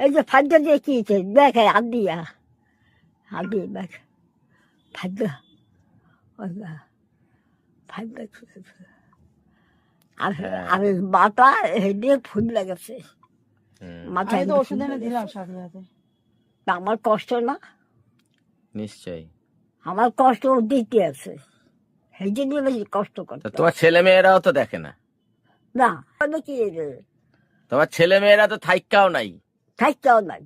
এই যে ফাদ্য দিয়ে কিছে দেখে হাত দিয়া হাত দিয়ে দেখ ফাদ্য ফাদ্য। আর আর মাথা হেডে ফুল লেগেছে হুম, মাথায় আমি তো ফুল ওষুধ এনে। দিলাম সাথে আমার কষ্ট না নিশ্চয়ই আমার কষ্ট দিতে আছে সেই জন্য বেশি কষ্ট তা করতে তোমার ছেলে মেয়েরাও তো দেখে না না কি তোমার ছেলে মেয়েরা তো থাইকাও নাই থাকতেও নাই।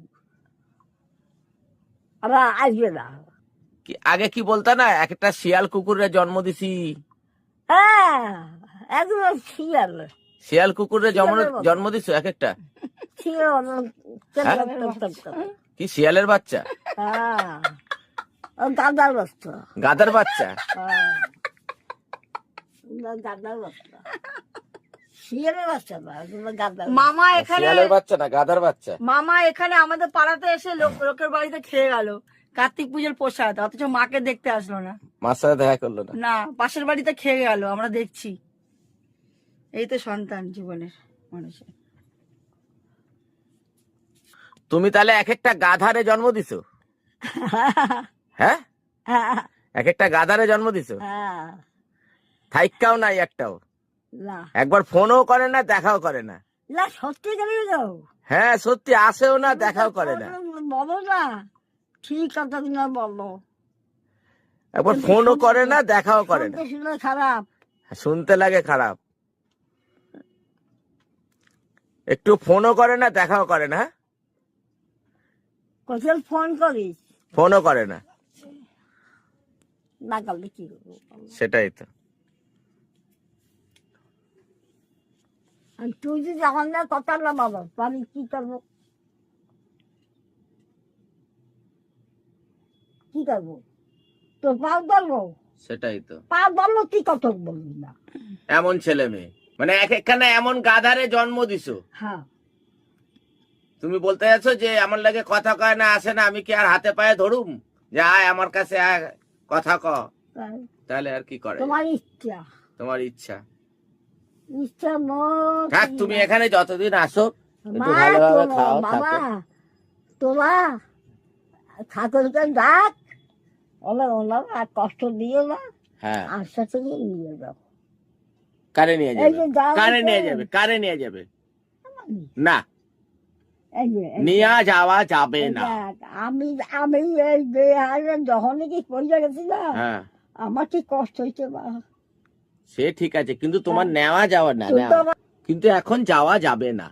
ওরা আসবে না। কি আগে কি বলতা না একটা শিয়াল কুকুরের জন্ম দিছি। হ্যাঁ একদম শিয়াল। শিয়াল কুকুরের জন্ম জন্ম দিছো এক একটা? হ্যাঁ? কি শিয়ালের বাচ্চা? হ্যাঁ গাদার বস্তা গাদার বাচ্চা? হ্যাঁ গাদার বস্তা শিয়ালের বাচ্চা না গাদার মামা এখানে শিয়ালের বাচ্চা না গাদার বাচ্চা। মামা এখানে আমাদের পাড়াতে এসে লোক লোকের বাড়িতে খেয়ে গেল। কার্তিক পুজোর প্রসাদ অথচ মাকে দেখতে আসলো না। মার সাথে দেখা করল না? না পাশের বাড়িতে খেয়ে গেল আমরা দেখছি। এই তো সন্তান জীবনের মানুষের তুমি তাহলে এক একটা গাধারে জন্ম দিছো? হ্যাঁ? হ্যাঁ। এক একটা গাধারে জন্ম দিছো? হ্যাঁ। থাইকাও নাই একটাও? একবার ফোনও করে না দেখাও করে না। না সত্যি করে যাও হ্যাঁ সত্যি আসেও না দেখাও করে না। বলো না। ঠিক কথা না বলো। একবার ফোনও করে না দেখাও করে না। শুনে খারাপ। শুনতে লাগে খারাপ। একটু ফোনও করে না দেখাও করে না হ্যাঁ? কোথায় ফোন করিস? ফোনও করে না। না করলে কি সেটাই তো। তুই যদি আমার না কথা না তো আমি কি করব? কি করব? তো পাও ধরবো? সেটাই তো। পাও ধরলো তুই কত বলবি না। এমন ছেলে মেয়ে। মানে এক একখানা এমন গাধারে জন্ম দিছো। হ্যাঁ। তুমি বলতে যাচ্ছ যে আমার লাগে কথা কয় না আসে না আমি কি আর হাতে পায়ে ধরুম? যে আয় আমার কাছে আয় কথা ক। তাহলে আর কি করে? তোমার ইচ্ছা। তোমার ইচ্ছা। ইচ্ছা মত থাক তুমি এখানে যতদিন আসো একটু মা ভালোভাবে তোরা, খাও বাবা থাকো তোরা ঠাকুরকে ডাক। ওলা ওলা আর কষ্ট দিও না। হ্যাঁ। আশা থেকে নিয়ে যাও। কারে নিয়ে এই যাবে? যে যাও কারে তো। যাবে? কারে নিয়ে যাবে? না। এই যে, এই নিয়ে যাওয়া যাবে না। আমি আমি এই বেহারে যখন কি পয়সা গেছি না হ্যাঁ। আমার কি কষ্ট হয়েছে বা সে ঠিক আছে কিন্তু তোমার নেওয়া যাওয়া না কিন্তু এখন যাওয়া যাবে না।